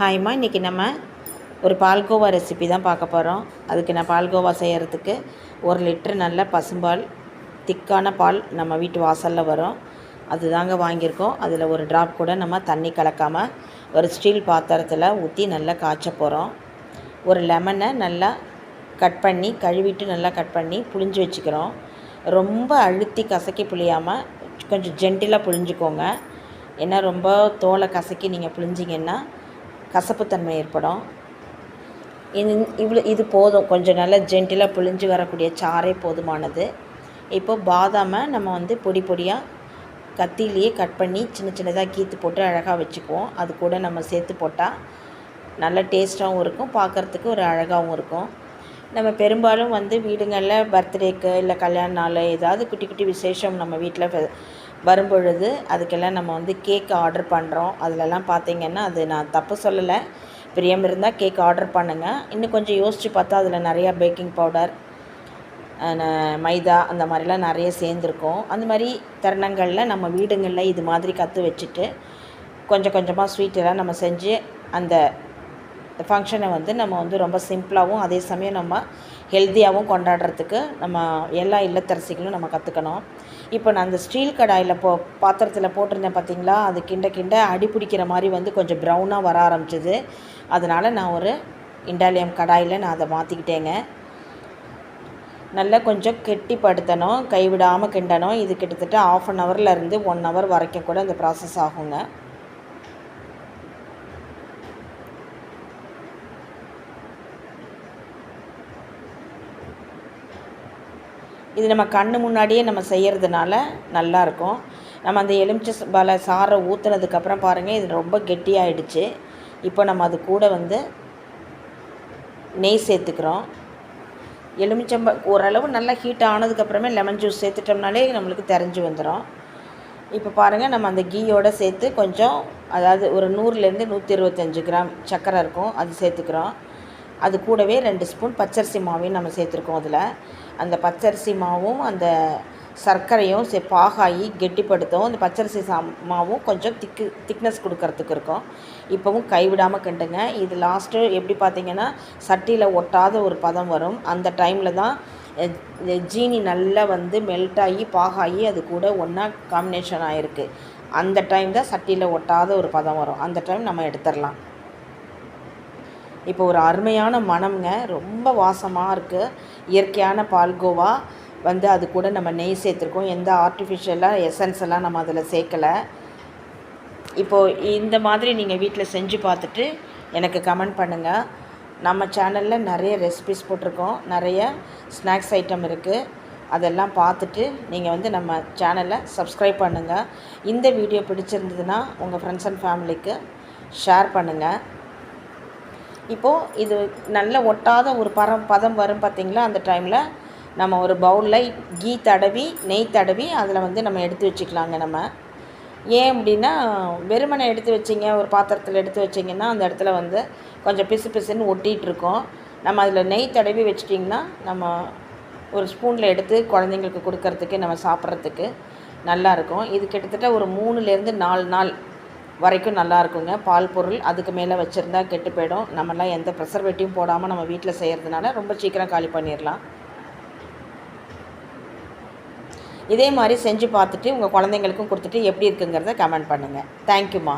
ஹாய்மா இன்றைக்கி நம்ம ஒரு பால்கோவா ரெசிபி தான் பார்க்க போகிறோம் அதுக்கு நான் பால்கோவா செய்கிறதுக்கு ஒரு லிட்ரு நல்ல பசும்பால் திக்கான பால் நம்ம வீட்டு வாசலில் வரும். அது தாங்க வாங்கியிருக்கோம். அதில் ஒரு ட்ராப் கூட நம்ம தண்ணி கலக்காமல் ஒரு ஸ்டீல் பாத்திரத்தில் ஊற்றி நல்லா காய்ச்ச போகிறோம் ஒரு லெமனை நல்லா கட் பண்ணி கழுவிட்டு நல்லா கட் பண்ணி புழிஞ்சு வச்சுக்கிறோம். ரொம்ப அழுத்தி கசக்கி புளியாமல் கொஞ்சம் ஜென்டிலாக புளிஞ்சுக்கோங்க ஏன்னா ரொம்ப தோலை கசக்கி நீங்கள் புளிஞ்சிங்கன்னா கசப்புத்தன்மை ஏற்படும். இது இவ்வளோ இது போதும். கொஞ்சம் நல்லா ஜென்டிலாக புழிஞ்சு வரக்கூடிய சாறே போதுமானது. இப்போது பாதாமை நம்ம வந்து பொடி பொடியாக கத்திலேயே கட் பண்ணி சின்ன சின்னதாக கீத்து போட்டு அழகாக வச்சுக்குவோம். அது கூட நம்ம சேர்த்து போட்டால் நல்ல டேஸ்ட்டாகவும் இருக்கும். பார்க்குறதுக்கு ஒரு அழகாகவும் இருக்கும். நம்ம பெரும்பாலும் வந்து வீடுங்களில் பர்த்டேக்கு இல்லை கல்யாண நாள் ஏதாவது குட்டி குட்டி விசேஷம் நம்ம வீட்டில் வரும்பொழுது அதுக்கெல்லாம் நம்ம வந்து கேக் ஆர்டர் பண்ணுறோம் அதிலெல்லாம் பார்த்திங்கன்னா அது நான் தப்பு சொல்லலை. பிரியம் இருந்தால் கேக் ஆர்டர் பண்ணுங்கள் இன்னும் கொஞ்சம் யோசித்து பார்த்தா அதில் நிறையா பேக்கிங் பவுடர் மைதா அந்த மாதிரிலாம் நிறைய சேர்ந்துருக்கோம். அந்த மாதிரி தருணங்களில் நம்ம வீடுங்களில் இது மாதிரி கற்று வச்சுட்டு கொஞ்சம் கொஞ்சமாக ஸ்வீட்டெல்லாம் நம்ம செஞ்சு அந்த ஃபங்க்ஷனை வந்து நம்ம வந்து ரொம்ப சிம்பிளாகவும் அதே சமயம் நம்ம ஹெல்த்தியாகவும் கொண்டாடுறதுக்கு நம்ம எல்லா இல்லத்தரசிகளும் நம்ம கற்றுக்கணும் இப்போ நான் அந்த ஸ்டீல் கடாயில் போ பாத்திரத்தில் போட்டிருந்தேன் பார்த்தீங்களா அது கிண்ட கிண்ட அடி பிடிக்கிற மாதிரி வந்து கொஞ்சம் ப்ரௌனாக வர ஆரம்பிச்சிது. அதனால் நான் ஒரு இண்டாலியம் கடாயில் நான் அதை மாற்றிக்கிட்டேங்க நல்லா கொஞ்சம் கெட்டிப்படுத்தணும் கைவிடாமல் கிண்டணும். இது கிட்டத்தட்ட ஆஃப் அன் ஹவர்லேருந்து ஒன் ஹவர் வரைக்கும் கூட அந்த ப்ராசஸ் ஆகுங்க. இது நம்ம கண் முன்னாடியே நம்ம செய்கிறதுனால நல்லாயிருக்கும். நம்ம அந்த எலுமிச்சை பல சாரை ஊற்றுனதுக்கப்புறம் பாருங்கள் இது ரொம்ப கெட்டியாயிடுச்சு. இப்போ நம்ம அது கூட வந்து நெய் சேர்த்துக்கிறோம். எலுமிச்சம்ப ஓரளவு நல்லா ஹீட் ஆனதுக்கப்புறமே லெமன் ஜூஸ் சேர்த்துட்டோம்னாலே நம்மளுக்கு தெரிஞ்சு வந்துடும் இப்போ பாருங்கள் நம்ம அந்த கீயோடு சேர்த்து கொஞ்சம் அதாவது ஒரு நூறுலேருந்து நூற்றி இருபத்தஞ்சி கிராம் சர்க்கரை இருக்கும் அது சேர்த்துக்கிறோம். அது கூடவே ரெண்டு ஸ்பூன் பச்சரிசி மாவையும் நம்ம சேர்த்துருக்கோம் அதில். அந்த பச்சரிசி மாவும் அந்த சர்க்கரையும் சே பாகாயி கெட்டிப்படுத்தவும் அந்த பச்சரிசி சா மாவும் கொஞ்சம் திக்கு திக்னஸ் கொடுக்கறதுக்கு இருக்கும். இப்போவும் கைவிடாமல் கிண்டுங்க. இது லாஸ்ட்டு எப்படி பார்த்தீங்கன்னா சட்டியில் ஒட்டாத ஒரு பதம் வரும். அந்த டைமில் தான் ஜீனி நல்லா வந்து மெல்ட் ஆகி பாகாயி அது கூட ஒன்றா காம்பினேஷன் ஆகிருக்கு அந்த டைம் தான் சட்டியில் ஒட்டாத ஒரு பதம் வரும். அந்த டைம் நம்ம எடுத்துடலாம். இப்போ ஒரு அருமையான மனம்ங்க. ரொம்ப வாசமாக இருக்குது இயற்கையான பால்கோவா வந்து அது கூட நம்ம நெய் சேர்த்துருக்கோம். எந்த ஆர்டிஃபிஷியலாக எசன்ஸ் எல்லாம் நம்ம அதில் சேர்க்கலை. இப்போது இந்த மாதிரி நீங்கள் வீட்டில் செஞ்சு பார்த்துட்டு எனக்கு கமெண்ட் பண்ணுங்கள் நம்ம சேனலில் நிறைய ரெசிபிஸ் போட்டிருக்கோம். நிறைய ஸ்நாக்ஸ் ஐட்டம் இருக்குது அதெல்லாம் பார்த்துட்டு நீங்கள் வந்து நம்ம சேனலை சப்ஸ்கிரைப் பண்ணுங்கள் இந்த வீடியோ பிடிச்சிருந்ததுன்னா உங்கள் ஃப்ரெண்ட்ஸ் அண்ட் ஃபேமிலிக்கு ஷேர் பண்ணுங்கள் இப்போது இது நல்ல ஒட்டாத ஒரு பரம் பதம் வரும் பார்த்திங்களா? அந்த டைமில் நம்ம ஒரு பவுலில் கீ தடவி நெய் தடவி அதில் வந்து நம்ம எடுத்து வச்சுக்கலாங்க நம்ம. ஏன் அப்படின்னா வெறுமனை எடுத்து வச்சிங்க ஒரு பாத்திரத்தில் எடுத்து வச்சிங்கன்னா அந்த இடத்துல வந்து கொஞ்சம் பிசு பிசுன்னு ஒட்டிகிட்ருக்கோம் நம்ம அதில் நெய் தடவி வச்சிட்டிங்கன்னா நம்ம ஒரு ஸ்பூனில் எடுத்து குழந்தைங்களுக்கு கொடுக்கறதுக்கு நம்ம சாப்பிட்றதுக்கு நல்லாயிருக்கும் இது கிட்டத்தட்ட ஒரு மூணுலேருந்து நாலு நாள் வரைக்கும் நல்லா இருக்குங்க. பால் பொருள் அதுக்கு மேலே வச்சுருந்தா கெட்டு போயிடும். நம்மலாம் எந்த ப்ரெசர்வேட்டிவும் போடாமல் நம்ம வீட்டில் செய்கிறதுனால ரொம்ப சீக்கிரம் காலி பண்ணிடலாம் இதே மாதிரி செஞ்சு பார்த்துட்டு உங்கள் குழந்தைங்களுக்கும் கொடுத்துட்டு எப்படி இருக்குங்கிறத கமெண்ட் பண்ணுங்கள் தேங்க்யூம்மா